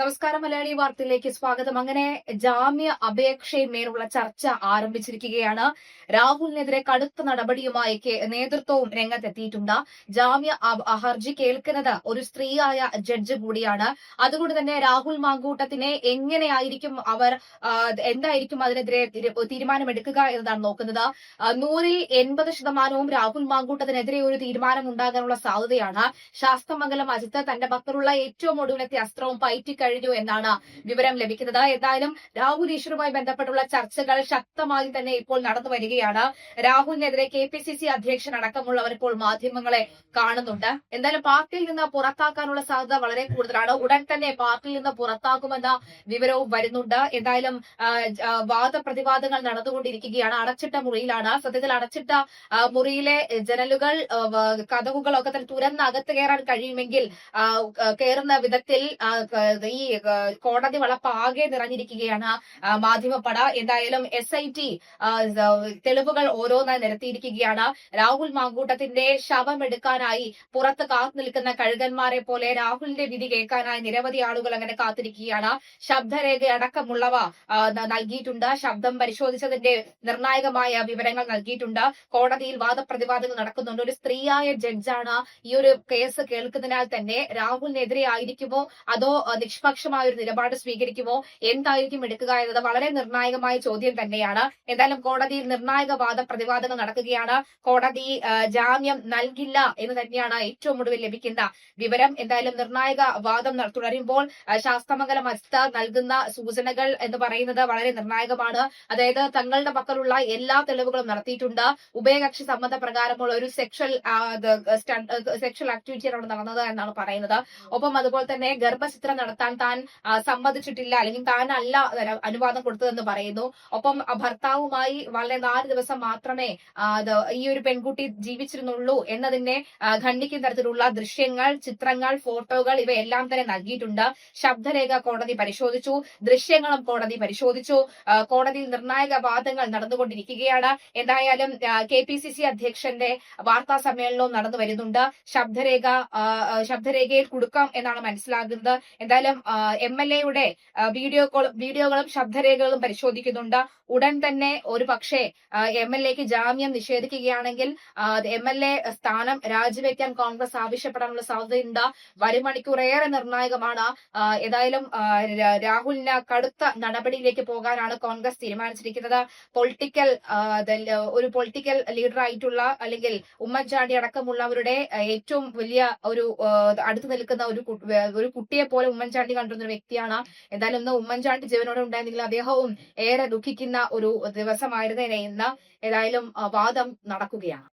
നമസ്കാരം മലയാളി വാർത്തയിലേക്ക് സ്വാഗതം. അങ്ങനെ ജാമ്യ അപേക്ഷയിന്മേലുള്ള ചർച്ച ആരംഭിച്ചിരിക്കുകയാണ്. രാഹുലിനെതിരെ കടുത്ത നടപടിയുമായി നേതൃത്വവും രംഗത്തെത്തിയിട്ടുണ്ട്. ജാമ്യ ഹർജി കേൾക്കുന്നത് ഒരു സ്ത്രീയായ ജഡ്ജ് കൂടിയാണ്. അതുകൊണ്ട് തന്നെ രാഹുൽ മാങ്കൂട്ടത്തിനെ എങ്ങനെയായിരിക്കും അവർ എന്തായിരിക്കും അതിനെതിരെ തീരുമാനമെടുക്കുക എന്നതാണ് നോക്കുന്നത്. നൂറിൽ എൺപത് ശതമാനവും രാഹുൽ മാങ്കൂട്ടത്തിനെതിരെ ഒരു തീരുമാനം ഉണ്ടാകാനുള്ള സാധ്യതയാണ്. ശാസ്തമംഗലം അജിത്ത് തന്റെ പക്കലുള്ള ഏറ്റവും ഒടുവിലത്തെ അസ്ത്രവും പയറ്റി കഴിഞ്ഞു എന്നാണ് വിവരം ലഭിക്കുന്നത്. എന്തായാലും രാഹുൽ ഈശ്വറുമായി ബന്ധപ്പെട്ടുള്ള ചർച്ചകൾ ശക്തമായി തന്നെ ഇപ്പോൾ നടന്നു വരികയാണ്. രാഹുലിനെതിരെ കെ പി സി സി അധ്യക്ഷൻ അടക്കമുള്ളവർ ഇപ്പോൾ മാധ്യമങ്ങളെ കാണുന്നുണ്ട്. എന്തായാലും പാർട്ടിയിൽ നിന്ന് പുറത്താക്കാനുള്ള സാധ്യത വളരെ കൂടുതലാണ്. ഉടൻ തന്നെ പാർട്ടിയിൽ നിന്ന് പുറത്താക്കുമെന്ന വിവരവും വരുന്നുണ്ട്. എന്തായാലും വാദപ്രതിവാദങ്ങൾ നടന്നുകൊണ്ടിരിക്കുകയാണ്. അടച്ചിട്ട മുറിയിലാണ്. സത്യത്തിൽ അടച്ചിട്ട മുറിയിലെ ജനലുകൾ കഥകുകളൊക്കെ തന്നെ തുരന്ന് അകത്ത് കയറാൻ കഴിയുമെങ്കിൽ കയറുന്ന വിധത്തിൽ ക- ഈ കോടതി വളപ്പ് ആകെ നിറഞ്ഞിരിക്കുകയാണ് മാധ്യമപ്പട. എന്തായാലും എസ് ഐ ടി തെളിവുകൾ ഓരോന്നായി നിരത്തിയിരിക്കുകയാണ്. രാഹുൽ മാങ്കൂട്ടത്തിന്റെ ശവമെടുക്കാനായി പുറത്ത് കാത്തു നിൽക്കുന്ന കഴുകന്മാരെ പോലെ രാഹുലിന്റെ വിധി കേൾക്കാനായി നിരവധി ആളുകൾ അങ്ങനെ കാത്തിരിക്കുകയാണ്. ശബ്ദരേഖ അടക്കമുള്ളവ നൽകിയിട്ടുണ്ട്. ശബ്ദം പരിശോധിച്ചതിന്റെ നിർണായകമായ വിവരങ്ങൾ നൽകിയിട്ടുണ്ട്. കോടതിയിൽ വാദപ്രതിവാദങ്ങൾ നടക്കുന്നുണ്ട്. ഒരു സ്ത്രീയായ ജഡ്ജാണ് ഈ ഒരു കേസ് കേൾക്കുന്നതിനാൽ തന്നെ രാഹുലിനെതിരെ ആയിരിക്കുമോ? അതോ അഹ്, നിഷ്പക്ഷമായ ഒരു നിലപാട് സ്വീകരിക്കുമോ? എന്തായിരിക്കും എടുക്കുക എന്നത് വളരെ നിർണായകമായ ചോദ്യം തന്നെയാണ്. എന്തായാലും കോടതിയിൽ നിർണായക വാദ പ്രതിവാദങ്ങൾ നടക്കുകയാണ്. കോടതി ജാമ്യം നൽകില്ല എന്ന് തന്നെയാണ് ഏറ്റവും ഒടുവിൽ ലഭിക്കുന്ന വിവരം. എന്തായാലും നിർണായക വാദം തുടരുമ്പോൾ ശാസ്ത്രമംഗലം അസ്ത നൽകുന്ന സൂചനകൾ എന്ന് പറയുന്നത് വളരെ നിർണായകമാണ്. അതായത് തങ്ങളുടെ പക്കലുള്ള എല്ലാ തെളിവുകളും നടത്തിയിട്ടുണ്ട്. ഉഭയകക്ഷി സമ്മത പ്രകാരമുള്ള ഒരു സെക്ഷൽ സെക്ഷൽ ആക്ടിവിറ്റിയാണ് നടന്നത് എന്നാണ് പറയുന്നത്. ഒപ്പം അതുപോലെ തന്നെ ഗർഭചിത്രം നടത്താൻ താൻ സമ്മതിച്ചിട്ടില്ല അല്ലെങ്കിൽ താനല്ല അനുവാദം കൊടുത്തതെന്ന് പറയുന്നു. ഒപ്പം ഭർത്താവുമായി വളരെ നാല് ദിവസം മാത്രമേ ഈ ഒരു പെൺകുട്ടി ജീവിച്ചിരുന്നുള്ളൂ എന്നതിനെ ഖണ്ഡിക്കുന്ന തരത്തിലുള്ള ദൃശ്യങ്ങൾ ചിത്രങ്ങൾ ഫോട്ടോകൾ ഇവയെല്ലാം തന്നെ നൽകിയിട്ടുണ്ട്. ശബ്ദരേഖ കോടതി പരിശോധിച്ചു ദൃശ്യങ്ങളും കോടതി പരിശോധിച്ചു. കോടതിയിൽ നിർണായക വാദങ്ങൾ നടന്നുകൊണ്ടിരിക്കുകയാണ്. എന്തായാലും കെ പി സി സി അധ്യക്ഷന്റെ വാർത്താ സമ്മേളനവും നടന്നു വരുന്നുണ്ട്. ശബ്ദരേഖ ശബ്ദരേഖയിൽ കൊടുക്കാം എന്നാണ് മനസ്സിലാകുന്നത്. എന്തായാലും എം എൽ എയുടെ വീഡിയോ വീഡിയോകളും ശബ്ദരേഖകളും പരിശോധിക്കുന്നുണ്ട്. ഉടൻ തന്നെ ഒരു പക്ഷേ എം എൽ എക്ക് ജാമ്യം നിഷേധിക്കുകയാണെങ്കിൽ എം എൽ എ സ്ഥാനം രാജിവെക്കാൻ കോൺഗ്രസ് ആവശ്യപ്പെടാനുള്ള സാധ്യതയുണ്ട്. വരും മണിക്കൂറേറെ നിർണായകമാണ് ഏതായാലും രാഹുലിന് കടുത്ത നടപടിയിലേക്ക് പോകാനാണ് കോൺഗ്രസ് തീരുമാനിച്ചിരിക്കുന്നത്. പൊളിറ്റിക്കൽ ഒരു പൊളിറ്റിക്കൽ ലീഡർ ആയിട്ടുള്ള അല്ലെങ്കിൽ ഉമ്മൻചാണ്ടി അടക്കമുള്ളവരുടെ ഏറ്റവും വലിയ ഒരു അടുത്ത് നിൽക്കുന്ന ഒരു ഒരു കുട്ടിയെ പോലെ ഉമ്മൻചാണ്ടി കണ്ടിരുന്ന ഒരു വ്യക്തിയാണ്. എന്തായാലും ഇന്ന് ഉമ്മൻചാണ്ടി ജീവനോടെ ഉണ്ടായിരുന്നെങ്കിൽ അദ്ദേഹവും ഏറെ ദുഃഖിക്കുന്ന ഒരു ദിവസമായിരുന്നേനെ. ഇന്ന് ഏതായാലും വാദം നടക്കുകയാണ്.